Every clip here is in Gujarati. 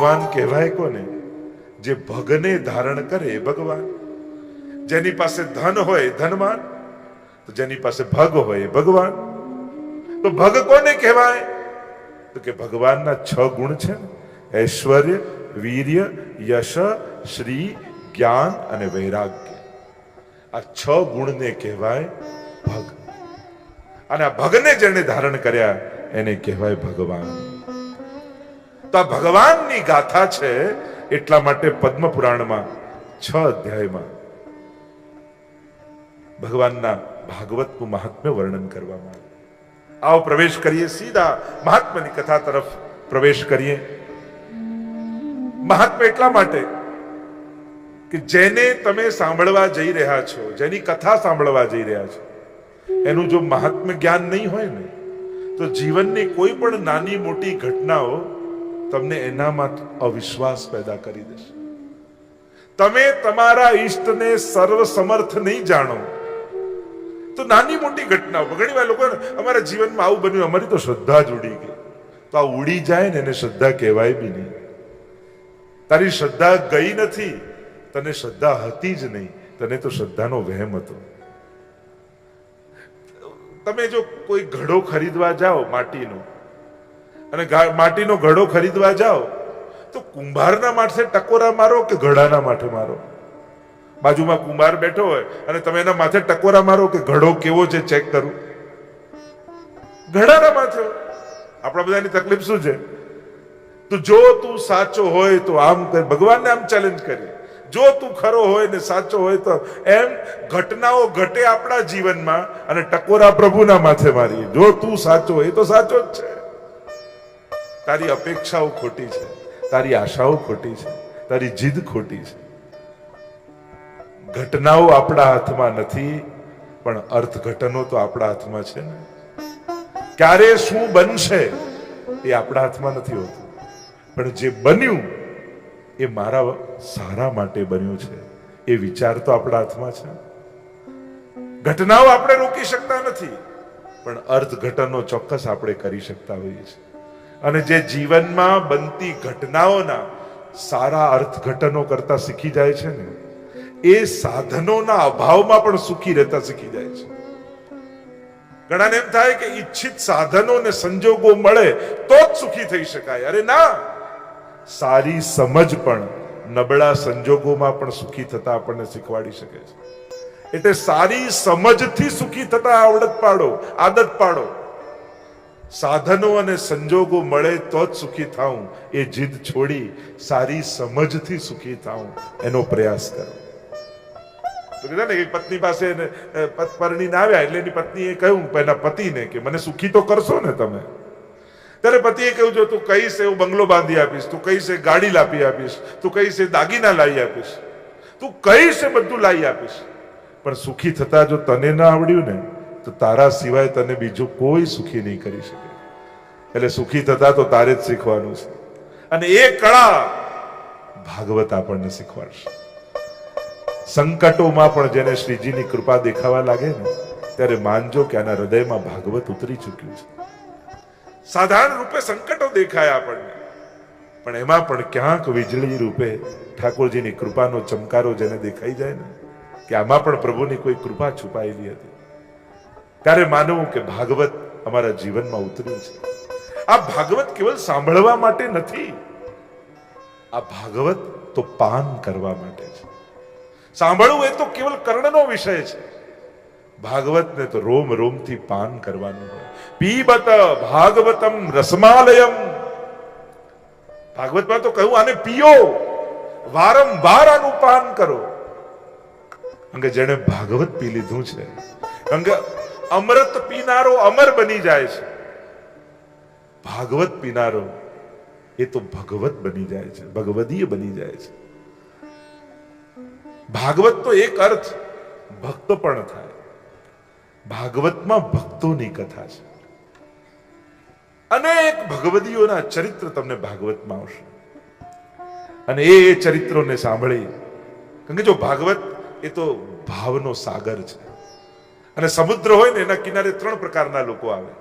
ભગવાન કહેવાય કોને? જે ભગને ધારણ કરે ભગવાન. જેની પાસે ધન હોય ધનવાન, તો જેની પાસે ભગ હોય ભગવાન. તો ભગ કોને કહેવાય? તો કે ભગવાનના છ ગુણ છે ઐશ્વર્ય, વીર્ય, યશ, શ્રી, જ્ઞાન અને વૈરાગ્ય. આ છ ગુણને કહેવાય ભગ. અને આ ભગને જેને ધારણ કર્યા, એને કહેવાય ભગવાન. તો આ ભગવાનની ગાથા છે એટલા માટે પદ્મ પુરાણમાં છ અધ્યાયમાં ભગવાનના ભાગવતનું મહાત્મ્ય વર્ણન કરવામાં આવ્યું. આવો પ્રવેશ કરીએ, સીધા મહાત્માની કથા તરફ પ્રવેશ કરીએ. મહાત્મા એટલા માટે કે જેને તમે સાંભળવા જઈ રહ્યા છો, જેની કથા સાંભળવા જઈ રહ્યા છો, એનું જો મહાત્મ્ય જ્ઞાન નહીં હોય ને, તો જીવનની કોઈ પણ નાની મોટી ઘટનાઓ તમને એનામાં અવિશ્વાસ પેદા કરી દેશે. તમે તમારા ઈષ્ટને સર્વ સમર્થ નહીં જાણો. તો નાની મોટી ઘટનાઓ. ઘણી વાર લોકો અમારા જીવનમાં આવું બન્યું, અમારી તો શ્રદ્ધા જ ઉડી ગઈ. તો આ ઉડી જાય ને એને શ્રદ્ધા કહેવાય બી નહીં. તારી શ્રદ્ધા ગઈ નથી, તને શ્રદ્ધા હતી જ નહીં. તને તો શ્રદ્ધાનો વહેમ હતો. તમે જો કોઈ ઘડો ખરીદવા જાઓ માટીનો અને માટીનો ઘડો ખરીદવા જાઓ, તો કુંભારના માથે ટકોરા મારો કે ઘડાના માથે મારો? બાજુમાં કુંભાર બેઠો હોય અને તમે એના માથે ટકોરા મારો કે ઘડો કેવો છે ચેક કરું? ઘડાના માથે. આપણા બધાની તકલીફ શું છે? તો જો તું સાચો હોય તો આમ કર. ભગવાનને આમ ચેલેન્જ કરી. જો તું ખરો હોય ને સાચો હોય તો એમ ઘટનાઓ ઘટે આપણા જીવનમાં અને ટકોરા પ્રભુના માથે મારી જો તું સાચો હોય તો સાચો જ છે. તારી અપેક્ષાઓ ખોટી છે, તારી આશાઓ ખોટી છે, તારી જીદ ખોટી છે. ઘટનાઓ આપણા હાથમાં નથી, પણ અર્થઘટનો તો આપણા હાથમાં છે ને. ક્યારે શું બનશે એ આપણા હાથમાં નથી હોતું. પણ જે બન્યું એ મારા સારા માટે બન્યું છે. એ વિચાર તો આપણા હાથમાં છે. ઘટનાઓ આપણે રોકી શકતા નથી, પણ અર્થઘટનો ચોક્કસ આપણે કરી શકતા હોઈએ છીએ. અને જે જીવનમાં બનતી ઘટનાઓના સારા અર્થઘટનો કરતા શીખી જાય છે ને, એ સાધનોના અભાવમાં પણ સુખી રહેતા શીખી જાય છે. ઘણાને એમ થાય કે ઈચ્છિત સાધનો ને સંજોગો મળે તો જ સુખી થઈ શકાય. અરે ના! સારી સમજ પણ નબળા સંજોગોમાં પણ સુખી થતા આપણને શીખવાડી શકે છે. એટલે સારી સમજથી સુખી થતા આવડત પાડો, આદત પાડો. સાધનો અને સંજોગો મળે તો જ સુખી થાઉં. એ જીદ છોડી સારી સમજથી સુખી થાઉં. એનો પ્રયાસ કરો. તો કીધા ને પત્ની પાસે પરણીને આવ્યા એટલે એની પત્નીએ કહ્યું એના પતિને કે મને સુખી તો કરશો ને તમે. ત્યારે પતિએ કહ્યું, જો તું કહીશ એવું બંગલો બાંધી આપીશ, તું કહીશ એ ગાડી લાપી આપીશ, તું કહીશ એ દાગીના લાવી આપીશ, તું કહીશ એ બધું લાવી આપીશ. પણ સુખી થતા જો તને ના આવડ્યું ને તો તારા સિવાય તને બીજું કોઈ સુખી નહીં કરી શકે. એટલે સુખી થતા તો તારે જ શીખવાનું છે. અને એ કળા ભાગવત આપણને શીખવાડશે. સંકટોમાં પણ જેને શ્રીજીની કૃપા દેખાવા લાગે ને, ત્યારે માનજો કે આના હૃદયમાં ભાગવત ઉતરી ચૂક્યું છે. સાધારણ રૂપે સંકટો દેખાય આપણને. પણ એમાં પણ ક્યાંક વીજળી રૂપે ઠાકોરજીની કૃપાનો ચમકારો જેને દેખાઈ જાય ને, કે આમાં પણ પ્રભુની કોઈ કૃપા છુપાયેલી હતી. ત્યારે માનવું કે ભાગવત અમારા જીવનમાં ઉતર્યું છે. આ ભાગવત કેવલ સાંભળવા માટે નથી, આ ભાગવત તો પાન કરવા માટે છે. સાંભળવું એ તો કેવલ કર્ણનો વિષય છે. ભાગવતને તો રોમ રોમથી પાન કરવાનું હોય. પીબત ભાગવતમ રસમાલયમ. ભાગવતમાં તો કહ્યું, આને પીઓ, વારંવાર આનું પાન કરો. અંગે જેણે ભાગવત પી લીધું છે કે અમૃત પીનારો અમર બની જાય છે. ભાગવત પીનારો એ તો ભગવત બની જાય છે, ભગવદીય બની જાય છે. ભાગવત તો એક અર્થ, ભક્ત પણ થાય. ભાગવતમાં ભક્તોની કથા છે. અનેક ભગવદીઓના ચરિત્ર તમને ભાગવતમાં આવશે. અને એ ચરિત્રોને સાંભળી, કારણ કે જો ભાગવત એ તો ભાવનો સાગર છે. અને સમુદ્ર હોય ને એના કિનારે ત્રણ પ્રકારના લોકો આવે.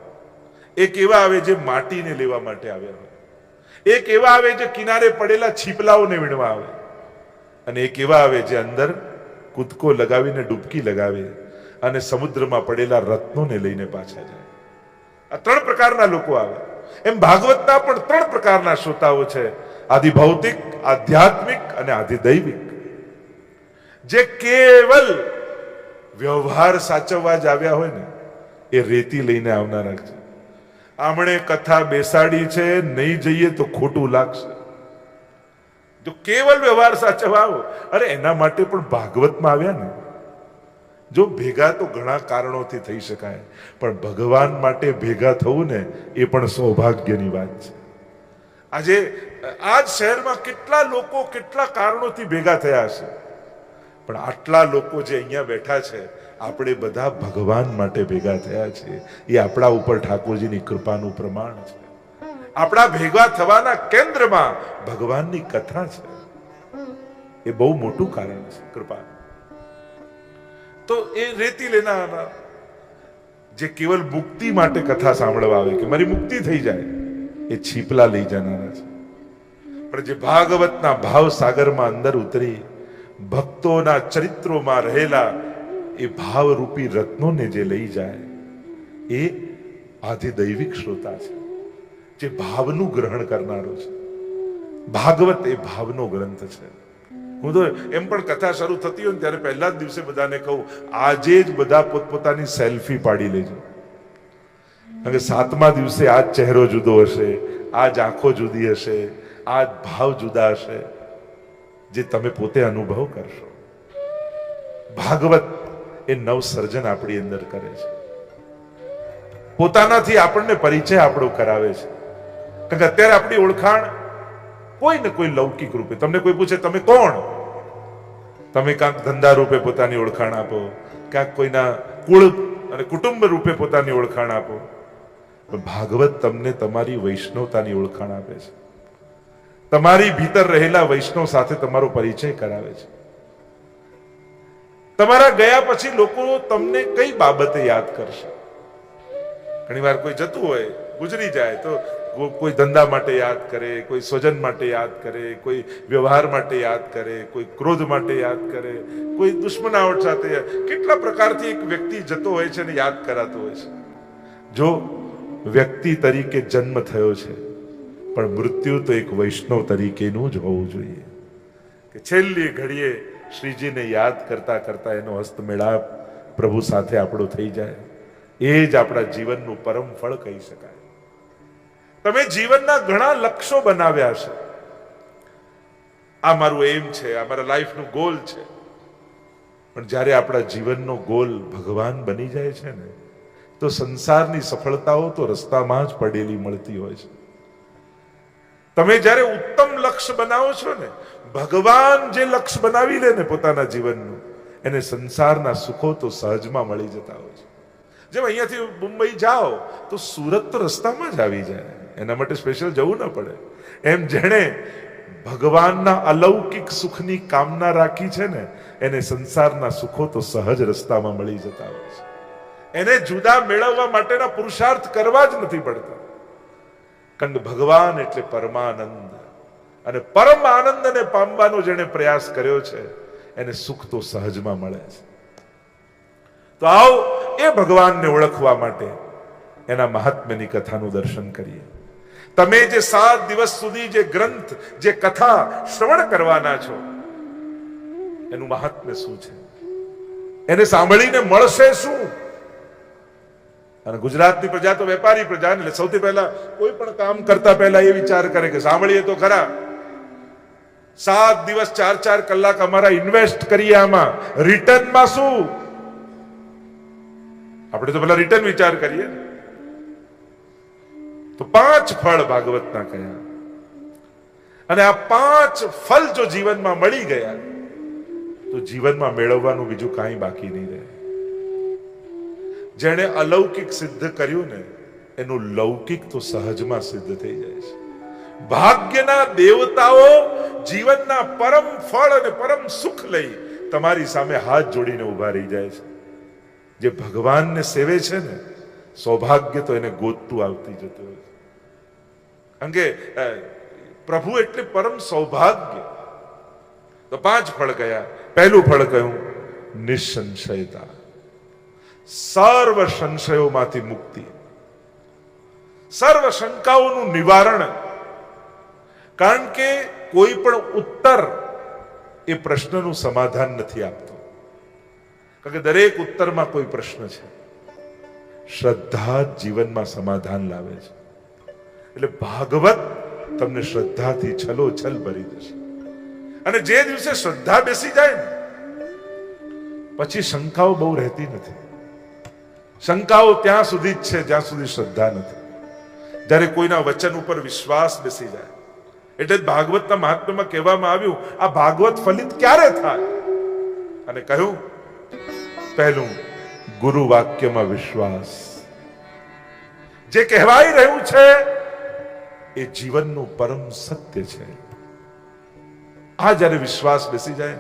એક એવા આવે જે માટીને લેવા માટે આવ્યા હોય. એક એવા આવે જે કિનારે પડેલા છીપલાઓને વીણવા આવે. અને એક એવા આવે જે અંદર કૂદકો લગાવીને ડૂબકી લગાવે અને સમુદ્રમાં પડેલા રત્નોને લઈને પાછા જાય. આ ત્રણ પ્રકારના લોકો આવે. એમ ભાગવતના પણ ત્રણ પ્રકારના શ્રોતાઓ છે. આદિ ભૌતિક, આધ્યાત્મિક અને આદિ દૈવિક. જે કેવલ વ્યવહાર સાચવવા જ આવ્યા હોય ને, એ રેતી લઈને આવનારા છે. આમણે કથા બેસાડી છે, નહીં જઈએ તો ખોટું લાગશે. જો કેવલ વ્યવહાર સાચવવા આવો. અરે, એના માટે પણ ભાગવતમાં આવ્યા ને. જો ભેગા તો ઘણા કારણોથી થઈ શકાય, પણ ભગવાન માટે ભેગા થવું ને, એ પણ સૌભાગ્યની વાત છે. આજે, આ જ શહેરમાં કેટલા લોકો કેટલા કારણોથી ભેગા થયા હશે? પણ આટલા લોકો જે અહીંયા બેઠા છે, આપણે બધા ભગવાન માટે ભેગા થયા છે એ આપણા ઉપર ઠાકોરજીની કૃપાનું પ્રમાણ છે. આપણા ભેગા થવાના કેન્દ્રમાં ભગવાનની કથા છે. એ બહુ મોટું કારણ છે, કૃપા. તો એ રેતી લેના જે કેવલ મુક્તિ માટે કથા સાંભળવા આવે કે મારી મુક્તિ થઈ જાય, એ છીપલા લઈ જનારા છે. પણ જે ભાગવતના ભાવ સાગરમાં અંદર ઉતરી ભક્તોના ચરિત્રોમાં રહેલા એ ભાવરૂપી રત્નોને જે લઈ જાય, એ આધિદૈવિક શ્રોતા છે, જે ભાવનું ગ્રહણ કરનારો છે. ભાગવત એ ભાવનો ગ્રંથ છે. હું તો એમ પણ કથા શરૂ થતી હોય ત્યારે પહેલા જ દિવસે બધાને કહું, આજે જ બધા પોતપોતાની સેલ્ફી પાડી લેજો. કારણ કે સાતમા દિવસે આ ચહેરો જુદો હશે, આ જ આંખો જુદી હશે, આ ભાવ જુદા હશે. જે તમે પોતે અનુભવ કરશો. ભાગવત એ નવસર્જન આપણી અંદર કરે છે. પોતાનાથી આપણને પરિચય આપણો કરાવે છે. કારણ કે અત્યારે આપણી ઓળખાણ કોઈ ને કોઈ લૌકિક રૂપે. તમને કોઈ પૂછે, તમે કોણ? તમે કાંક ધંધા રૂપે પોતાની ઓળખાણ આપો ક્યાંક કોઈના કુળ અને કુટુંબ રૂપે પોતાની ઓળખાણ આપો. ભાગવત તમને તમારી વૈષ્ણવતાની ઓળખાણ આપે છે. તમારી ભીતર રહેલા વૈષ્ણવ સાથે તમારો પરિચય કરાવે છે. તમારા ગયા પછી લોકો તમને કઈ બાબતે યાદ કરશે? ઘણી વાર કોઈ જતું હોય, ગુજરી જાય તો કોઈ ધંધા માટે યાદ કરે, કોઈ સ્વજન માટે યાદ કરે, કોઈ વ્યવહાર માટે યાદ કરે, કોઈ ક્રોધ માટે યાદ કરે, કોઈ દુશ્મનાવટ સાથે કેટલા પ્રકારથી એક વ્યક્તિ જતો હોય છે અને યાદ કરાતો હોય છે? જો વ્યક્તિ તરીકે જન્મ થયો છે પણ મૃત્યુ તો એક વૈષ્ણવ તરીકેનું જ હોવું જોઈએ. કે છેલ્લી ઘડીએ શ્રીજીને યાદ કરતા કરતા એનો હસ્તમેળાપ પ્રભુ સાથે આપણો થઈ જાય. એ જ આપણા જીવનનું પરમ ફળ કહી શકાય. તમે જીવનના ઘણા લક્ષ્યો બનાવ્યા છે. આ મારું એમ છે, આ મારા લાઈફનું ગોલ છે. પણ જ્યારે આપણા જીવનનો ગોલ ભગવાન બની જાય છે ને, તો સંસારની સફળતાઓ તો રસ્તામાં જ પડેલી મળતી હોય છે. તમે જ્યારે ઉત્તમ લક્ષ્ય બનાવો છો ને, ભગવાન જે લક્ષ્ય બનાવી લે ને પોતાના જીવનનું, એને સંસારના સુખો તો સહજમાં મળી જતા હોય છે. જેમ અહીંયાથી મુંબઈ જાઓ, તો સુરત તો રસ્તામાં જ આવી જાય. એના માટે સ્પેશિયલ જવું ન પડે. એમ જેણે ભગવાનના અલૌકિક સુખની કામના રાખી છે ને, એને સંસારના સુખો તો સહજ રસ્તામાં મળી જતા હોય છે. એને જુદા મેળવવા માટેના પુરુષાર્થ કરવા જ નથી પડતા. કારણ ભગવાન એટલે પરમાનંદ. અને પરમ આનંદને પામવાનો જેણે પ્રયાસ કર્યો છે, એને સુખ તો સહજમાં મળે છે. તો આવો એ ભગવાનને ઓળખવા માટે એના મહાત્મ્યની કથાનું દર્શન કરીએ. તમે જે સાત દિવસ સુધી જે ગ્રંથ, જે કથા શ્રવણ કરવાના છો, એનું મહાત્મ્ય શું છે? એને સાંભળીને મળશે શું? અને ગુજરાતની પ્રજા તો વેપારી પ્રજા એટલે સૌથી પહેલા કોઈ પણ કામ કરતા પહેલા એ વિચાર કરે કે સાંભળીએ તો ખરા. સાત દિવસ ચાર ચાર કલાક અમારા ઇન્વેસ્ટ કરીએ આમાં. રિટર્નમાં શું? આપણે તો પેલા રિટર્ન વિચાર કરીએ. તો પાંચ ફળ ભાગવતના કયા અને આ પાંચ ફળ જો જીવનમાં મળી ગયા, તો જીવનમાં મેળવવાનું બીજું કાંઈ બાકી નહીં રહે. જેણે અલૌકિક સિદ્ધ કર્યું ને, એનું લૌકિક તો સહજમાં સિદ્ધ થઈ જાય છે. ભાગ્યના દેવતાઓ જીવનના પરમ ફળ અને પરમ સુખ લઈ તમારી સામે હાથ જોડીને ઊભા રહી જાય છે. જે ભગવાનને સેવે છે ને, સૌભાગ્ય તો એને ગોતતું આવતી જતું હોય છે. કે પ્રભુ એટલે પરમ સૌભાગ્ય. તો પાંચ ફળ કયા. પહેલું ફળ કહ્યું, નિસંશયતા. સર્વ સંશયોમાંથી મુક્તિ. સર્વ શંકાઓનું નિવારણ. કારણ કે કોઈ પણ ઉત્તર એ પ્રશ્નનું સમાધાન નથી આપતો. કારણ કે દરેક ઉત્તરમાં કોઈ પ્રશ્ન છે. શ્રદ્ધા જીવનમાં સમાધાન લાવે છે. એટલે ભાગવત તમને શ્રદ્ધાથી છલો છલ ભરી દેશે. અને જે દિવસે શ્રદ્ધા બેસી જાય ને, પછી શંકાઓ બહુ રહેતી નથી. શંકાઓ ત્યાં સુધી જ છે, જ્યાં સુધી શ્રદ્ધા નથી. જ્યારે કોઈના વચન ઉપર વિશ્વાસ બેસી જાય. એટલે જ ભાગવતના મહાત્મ્યમાં કહેવામાં આવ્યું, આ ભાગવત ફલિત ક્યારે થાય? અને કહ્યું, પહેલું ગુરુ વાક્યમાં વિશ્વાસ. જે કહેવાઈ રહ્યું છે, એ જીવનનું પરમ સત્ય છે. આ જ્યારે વિશ્વાસ બેસી જાય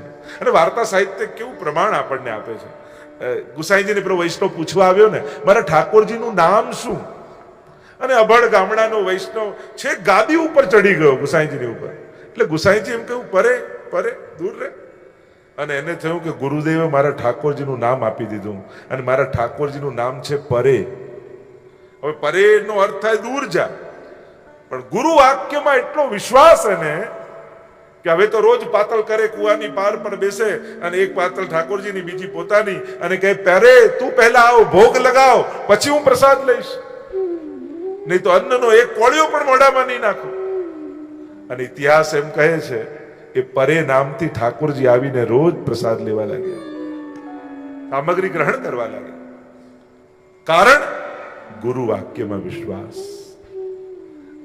અને વાર્તા સાહિત્ય કેવું પ્રમાણ આપણને આપે છે ગુસાઈજીને પેલો વૈષ્ણવ પૂછવા આવ્યો ને, મારા ઠાકોરજીનું નામ શું? અને અભણ ગામડાનો વૈષ્ણવ છે ગાદી ઉપર ચડી ગયો ગુસાઈજીની ઉપર. એટલે ગુસાઈજી એમ કહ્યું, પરે પરે, દૂર રે. અને એને થયું કે, ગુરુદેવે મારા ઠાકોરજીનું નામ આપી દીધું અને મારા ઠાકોરજીનું નામ છે પરે. હવે પરેનો અર્થ થાય દૂર જા. પણ ગુરુ વાક્યમાં એટલો વિશ્વાસ એને કે હવે તો રોજ પાતળ કરે, કુવાની પાર પર બેસે અને એક પાતળ ઠાકોરજીની, બીજી પોતાની અને કહે, પહેરે, તું પહેલા આવ, ભોગ લગાવ, પછી હું પ્રસાદ લઈશ. નહીં તો અન્નનો એક કોળિયો પણ મોઢામાં નહીં નાખો. અને ઇતિહાસ એમ કહે છે એ પરે નામથી ઠાકોરજી આવીને રોજ પ્રસાદ લેવા લાગ્યા. સામગ્રી ગ્રહણ કરવા લાગ્યા. કારણ ગુરુ વાક્યમાં વિશ્વાસ.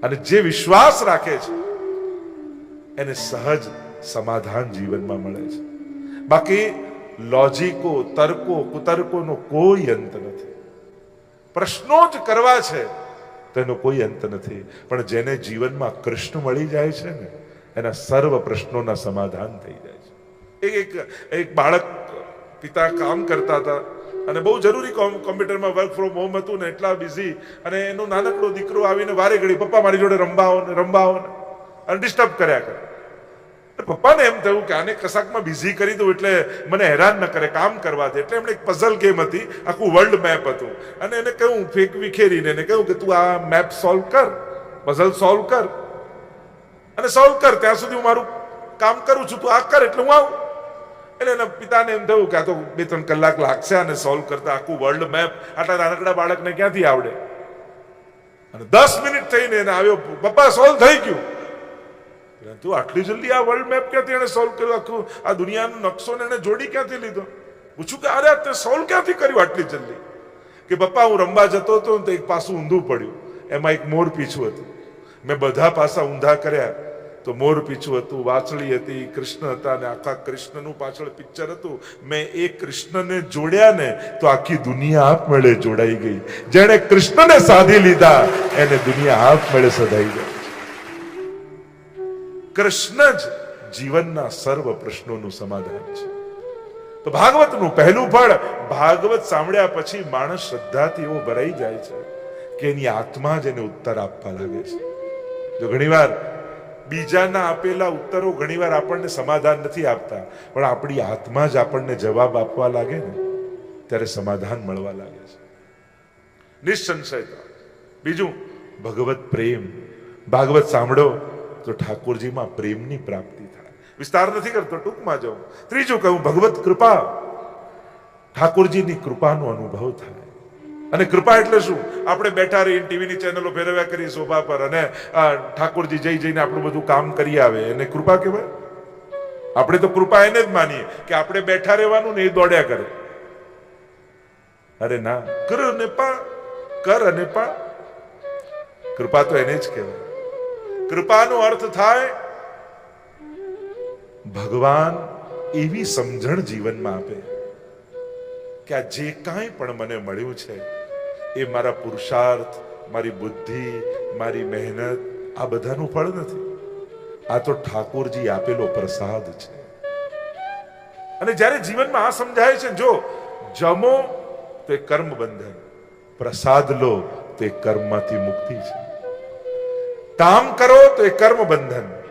અને જે વિશ્વાસ રાખે છે એને સહજ સમાધાન જીવનમાં મળે છે. બાકી લોજિકો, તર્કો, કુતર્કોનો કોઈ અંત નથી. પ્રશ્નો જ કરવા છે, તેનો કોઈ અંત નથી. પણ જેને જીવનમાં કૃષ્ણ મળી જાય છે ને, એના સર્વ પ્રશ્નોના સમાધાન થઈ જાય છે. એક એક એક બાળક પિતા કામ કરતા હતા અને બહુ જરૂરી કોમ- કોમ્પ્યુટરમાં વર્ક ફ્રોમ હોમ હતું ને, એટલા બિઝી અને એનો નાનકડો દીકરો આવીને વારે ઘડી પપ્પા મારી જોડે રમવા આવો ને રમવા આવો ને. અને ડિસ્ટર્બ કર્યા કરે. પપ્પાને એમ થયું કે આને કશાકમાં બિઝી કરી દઉં એટલે મને હેરાન ન કરે, કામ કરવા દે. એટલે એમણે એક પઝલ ગેમ હતી, આખું વર્લ્ડ મેપ હતું. અને એને કહ્યું ફેક વિખેરીને એને કહ્યું કે તું આ મેપ સોલ્વ કર પઝલ સોલ્વ કર. અને સોલ્વ કર, ત્યાં સુધી હું મારું કામ કરું છું, તું આ કર એટલે હું આવું. એટલે એના પિતાને એમ થયું કે આ તો બે ત્રણ કલાક લાગશે આને સોલ્વ કરતા આખું વર્લ્ડ મેપ આટલા નાનકડા બાળકને ક્યાંથી આવડે? અને દસ મિનિટ થઈને એને આવ્યો, પપ્પા સોલ્વ થઈ ગયું. પરંતુ આટલી જલ્દી આ વર્લ્ડ મેપ ક્યાંથી એને સોલ્વ કર્યું? આખું આ દુનિયાનો નકશો ને એને જોડી ક્યાંથી લીધો? પૂછું કે અરે, તે સોલ્વ ક્યાંથી કર્યું આટલી જલ્દી? કે પપ્પા, હું રમવા જતો હતો ને તો એક પાસું ઊંધું પડ્યું. એમાં એક મોર પીછું હતું. મેં બધા પાસા ઊંધા કર્યા. તો મોર પીછું હતું, વાછળી હતી, કૃષ્ણ હતા અને આખા કૃષ્ણનું પાછળ પિક્ચર હતું. મેં એ કૃષ્ણને જોડ્યા ને તો આખી દુનિયા આપમેળે જોડાઈ ગઈ. જેણે કૃષ્ણને સાધી લીધા, એને દુનિયા આપમેળે સધાઈ ગઈ. કૃષ્ણ જ જીવનના સર્વ પ્રશ્નોનું સમાધાન છે. તો ભાગવતનું પહેલું ફળ, ભાગવત સાંભળ્યા પછી માણસ શ્રદ્ધાથી એવો ભરાઈ જાય છે કે એની આત્મા જ એને ઉત્તર આપવા લાગે છે. જો ઘણીવાર બીજાના આપેલા ઉત્તરો ઘણીવાર આપણને સમાધાન નથી આપતા, પણ આપણી આત્મા જ આપણને જવાબ આપવા લાગે ને, ત્યારે સમાધાન મળવા લાગે છે. નિસંશયતા. બીજું, ભગવત પ્રેમ. ભાગવત સાંભળો તો ઠાકોરજીમાં પ્રેમની પ્રાપ્તિ થાય. વિસ્તાર નથી કરતો, ટૂંકમાં જાઉં. ત્રીજું કહું, ભગવત કૃપા. ઠાકોરજીની કૃપાનો અનુભવ થાય. અને કૃપા એટલે શું? આપણે બેઠા રહીને ટીવીની ચેનલો ફેરવ્યા કરીએ શોભા પર અને ઠાકોરજી જઈ જઈને આપણું બધું કામ કરી આવે. એને કૃપા કહેવાય? આપણે તો કૃપા એને જ માનીએ કે આપણે બેઠા રહેવાનું ને એ દોડ્યા કરે. અરે ના, કર અને પા, કર અને પા. કૃપા તો એને જ કહેવાય. કૃપાનો અર્થ થાય? ભગવાન એવી સમજણ જીવનમાં આપે કે આ જે કાંઈ પણ મને મળ્યું છે, એ મારા પુરુષાર્થ, મારી બુદ્ધિ, મારી મહેનત, આ બધાનું ફળ નથી. આ તો ઠાકોરજી આપેલો પ્રસાદ છે. અને જ્યારે જીવનમાં આ સમજાય છે, જો જમો તો એ કર્મ બંધન પ્રસાદ લો તો એ કર્મમાંથી મુક્તિ છે. કામ કરો તો એ કર્મ બંધન.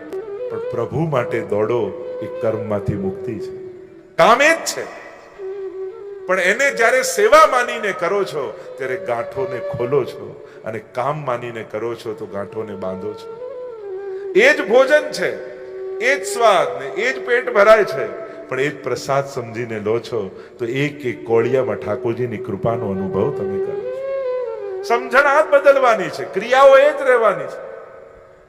પણ પ્રભુ માટે દોડો એ કર્મમાંથી મુક્તિ છે. કામ એ જ છે. પણ એને જ્યારે સેવા માનીને કરો છો, ત્યારે ગાંઠોને ખોલો છો અને કામ માનીને કરો છો તો ગાંઠોને બાંધો છો. એ જ ભોજન છે. એ જ સ્વાદ ને એ જ પેટ ભરાય છે. પણ એ જ પ્રસાદ સમજીને લો છો તો એક એક કોળિયામાં ઠાકોરજીની કૃપાનો અનુભવ તમે કરો છો. સમજણ આ બદલવાની છે. ક્રિયાઓ એ જ રહેવાની છે.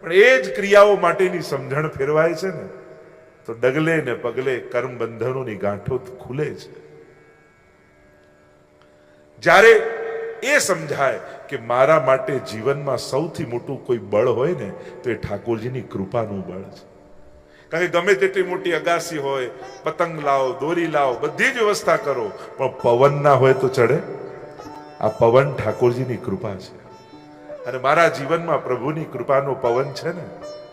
પણ એ જ ક્રિયાઓ માટેની સમજણ ફેરવાય છે ને, તો ડગલે ને પગલે કર્મ બંધનોની ગાંઠો ખુલે છે. જ્યારે એ સમજાય કે મારા માટે જીવનમાં સૌથી મોટું કોઈ બળ હોય ને, તો એ ઠાકોરજીની કૃપાનું બળ છે. કારણ કે ગમે તેટલી મોટી અગાસી હોય, પતંગ લાવો, દોરી લાવો, બધી જ વ્યવસ્થા કરો, પણ પવન ના હોય તો ચડે? આ પવન ઠાકોરજીની કૃપા છે. અને મારા જીવનમાં પ્રભુની કૃપાનો પવન છે ને,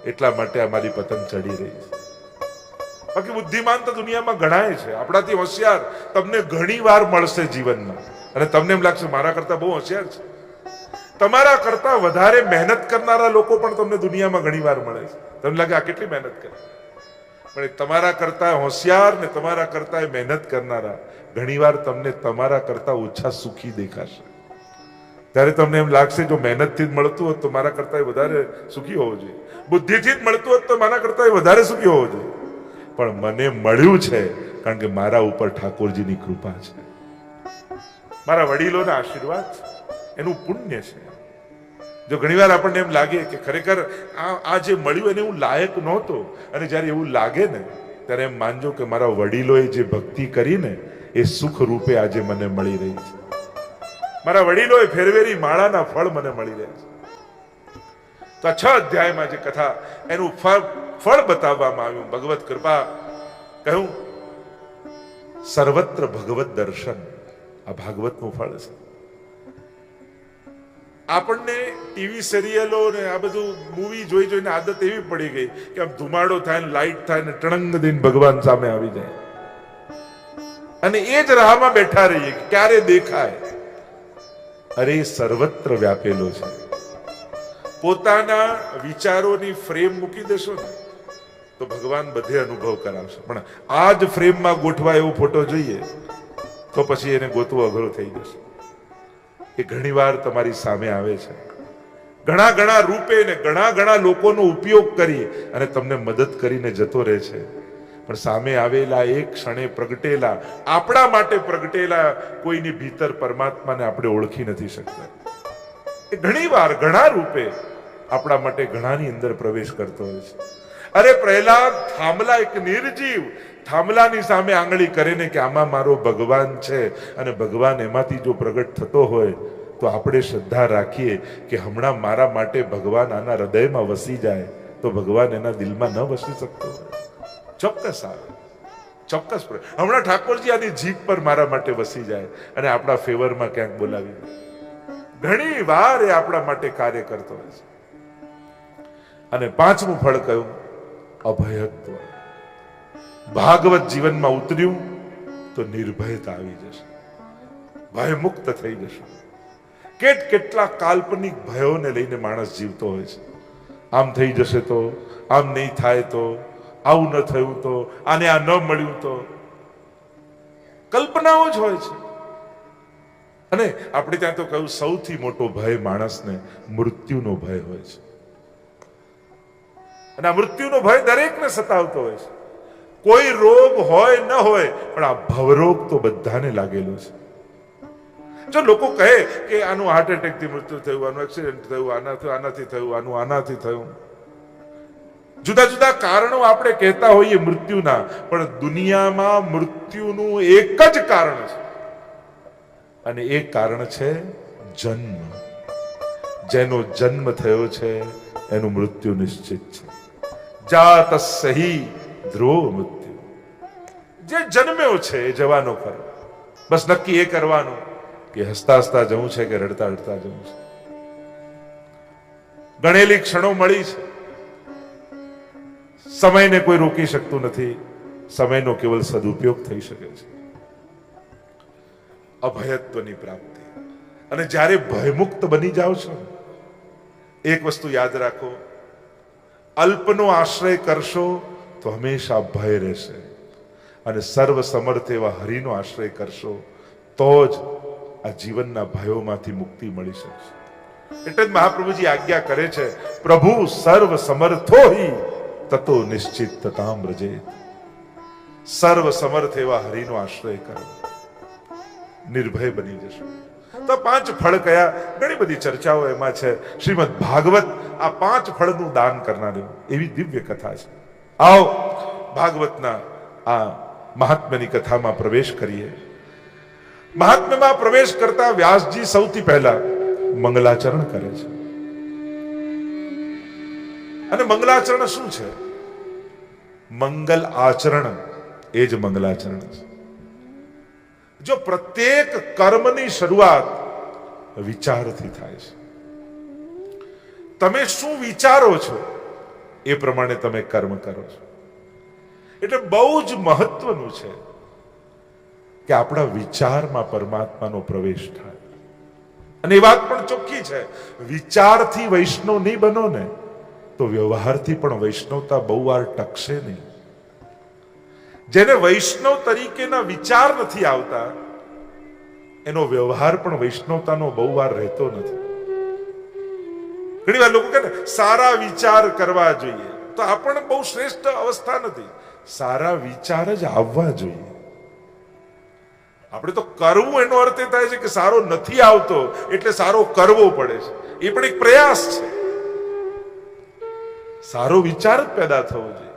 એટલા માટે આ મારી પતંગ ચડી રહી છે. બાકી બુદ્ધિમાન તો દુનિયામાં ઘણાય છે. આપણાથી હોશિયાર તમને ઘણી વાર મળશે જીવનમાં. અને તમને એમ લાગશે, મારા કરતા બહુ હોશિયાર છે. તમારા કરતા વધારે મહેનત કરનારા લોકો પણ તમને દુનિયામાં ઘણી વાર મળે છે. તમને લાગે, આ કેટલી મહેનત કરે? પણ તમારા કરતા હોશિયાર ને તમારા કરતા મહેનત કરનારા ઘણીવાર તમને તમારા કરતા ઓછા સુખી દેખાશે. ત્યારે તમને એમ લાગશે, જો મહેનતથી જ મળતું હોત તો મારા કરતાં વધારે સુખી હોવો જોઈએ. બુદ્ધિથી જ મળતું હોત તો મારા કરતાં વધારે સુખી હોવો જોઈએ. પણ મને મળ્યું છે, કારણ કે મારા ઉપર ઠાકોરજીની કૃપા છે. મારા વડીલોના આશીર્વાદ એનું પુણ્ય છે. જો ઘણીવાર આપણને એમ લાગે કે ખરેખર આ આ જે મળ્યું એને હું લાયક નહોતો, અને જ્યારે એવું લાગે ને, ત્યારે એમ માનજો કે મારા વડીલોએ જે ભક્તિ કરીને એ સુખ રૂપે આજે મને મળી રહી છે. મારા વડીલોએ ફેરવેરી માળાના ફળ મને મળી રહ્યા છે. તો છ અધ્યાયમાં જે કથા, એનું ફળ બતાવવામાં આવ્યું. ભગવત કૃપા કહ્યું, સર્વત્ર ભગવત દર્શન. આ ભાગવતનું ફળ છે. આપણને ટીવી સિરિયલો ને આ બધું મૂવી જોઈ જોઈને આદત એવી પડી ગઈ કે આમ ધુમાડો થાય ને લાઈટ થાય ને ટણંગ દિન ભગવાન સામે આવી જાય. અને એ જ રાહમાં બેઠા રહીએ ક્યારે દેખાય? અરે, સર્વત્ર વ્યાપેલો છે. પોતાના વિચારોની ફ્રેમ મૂકી દેશો ને, તો ભગવાન બધે અનુભવ કરાવશે. પણ આ જ ફ્રેમમાં ગોઠવા એવો ફોટો જોઈએ, તો પછી એને ગોતવો અઘરો થઈ જશે. એ ઘણીવાર તમારી સામે આવે છે. ઘણા ઘણા રૂપે ને ઘણા ઘણા લોકોનો ઉપયોગ કરી અને તમને મદદ કરીને જતો રહે છે. પણ સામે આવેલા એક ક્ષણે પ્રગટેલા, આપણા માટે પ્રગટેલા કોઈની ભીતર પરમાત્માને આપણે ઓળખી નથી શકતા. એ ઘણીવાર ઘણા રૂપે આપણા માટે ઘણાની અંદર પ્રવેશ કરતો હોય છે. અરે પ્રહલાદ, થાંભલા એક નિર્જીવ, થાંભલાની સામે આંગળી કરીને કે આમાં મારો ભગવાન છે અને ભગવાન એમાંથી જો પ્રગટ થતો હોય, તો આપણે શ્રદ્ધા રાખીએ કે હમણાં મારા માટે ભગવાન આના હૃદયમાં વસી જાય, તો ભગવાન એના દિલમાં ન વસી શકતો હોય. ચોક્કસ આવે. ચોક્કસ હમણાં ઠાકોરજી આની જીભ પર મારા માટે વસી જાય અને આપણા ફેવરમાં ક્યાંક બોલાવી દે. ઘણી વાર એ આપણા માટે કાર્ય કરતો હોય છે. અને પાંચમું ફળ કયું? અભયત્વ. ભાગવત જીવનમાં ઉતર્યું તો નિર્ભયતા આવી જશે. ભય મુક્ત થઈ જશે. કેટ કેટલા કાલ્પનિક ભયોને લઈને માણસ જીવતો હોય છે. આમ થઈ જશે તો, આમ નહીં થાય તો આવું ન થયું તો, આને આ ન મળ્યું તો. કલ્પનાઓ જ હોય છે. અને આપણે ત્યાં તો કહ્યું, સૌથી મોટો ભય માણસને મૃત્યુનો ભય હોય છે. અને આ મૃત્યુનો ભય દરેકને સતાવતો હોય છે. કોઈ રોગ હોય, ન હોય, પણ આ ભવરોગ તો બધાને લાગેલો છે. જો લોકો કહે કે આનું હાર્ટ એટેકથી મૃત્યુ થયું, આનું એક્સિડન્ટ થયું આનાથી આનાથી થયું, આનું આનાથી થયું. જુદા જુદા કારણો આપણે કહેતા હોઈએ મૃત્યુના, પણ દુનિયામાં મૃત્યુનું એક જ કારણ છે. અને એ કારણ છે જન્મ. જેનો જન્મ થયો છે, એનું મૃત્યુ નિશ્ચિત છે. જાત સહી ધ્રુવ મૃત્યુ. જે જન્મ્યો છે એ જવાનો ખરો. બસ નક્કી એ કરવાનું કે હસતા હસતા જવું છે કે રડતા રડતા જવું છે. ગણેલી ક્ષણો મળી છે. સમયને કોઈ રોકી શકતું નથી. સમયનો કેવલ સદુપયોગ થઈ શકે છે. અભયત્વની પ્રાપ્તિ. અને જ્યારે ભયમુક્ત બની જાઓ છો, એક વસ્તુ યાદ રાખો, અલ્પનો આશ્રય કરશો તો હંમેશા ભય રહેશે. અને સર્વ સમર્થ એવા હરિનો આશ્રય કરશો તો જ આ જીવનના ભયોમાંથી મુક્તિ મળી શકશે. એટલે જ મહાપ્રભુજી આજ્ઞા કરે છે, પ્રભુ સર્વ સમર્થો હિ તતો નિશ્ચિત તતામ રજે સર્વ સમર્થ એવા હરિનો આશ્રય કરો. નિર્ભય બની જશો. તો પાંચ ફળ કયા? ઘણી બધી ચર્ચાઓ એમાં છે. શ્રીમદ ભાગવત આ પાંચ ફળનું દાન કરનારી એવી દિવ્ય કથા છે. આવો, ભાગવતના આ મહાત્મ્યની કથામાં પ્રવેશ કરીએ. મહાત્મ્યમાં પ્રવેશ કરતા વ્યાસજી સૌથી પહેલા મંગલાચરણ કરે છે. અને મંગલાચરણ શું છે? મંગલ આચરણ એ જ મંગલાચરણ છે. જો પ્રત્યેક કર્મની શરૂઆત વિચારથી થાય છે. તમે શું વિચારો છો એ પ્રમાણે તમે કર્મ કરો છો. એટલે બહુ જ મહત્વનું છે કે આપણા વિચારમાં પરમાત્માનો પ્રવેશ થાય. અને એ વાત પણ ચોખ્ખી છે. વિચારથી વૈષ્ણવ નહીં બનો ને તો વ્યવહારથી પણ વૈષ્ણવતા બહુ વાર ટકશે નહીં. જેને વૈષ્ણવ તરીકેના વિચાર નથી આવતા, એનો વ્યવહાર પણ વૈષ્ણવતાનો બહુ વાર રહેતો નથી. ઘણી વાર લોકો કહે સારા વિચાર કરવા જોઈએ. તો આ પણ બહુ શ્રેષ્ઠ અવસ્થા નથી. સારા વિચાર જ આવવા જોઈએ. આપણે તો કરવું એનો અર્થ એ થાય છે કે સારો નથી આવતો, એટલે સારો કરવો પડે છે. એ પણ એક પ્રયાસ છે. સારો વિચાર જ પેદા થવો જોઈએ.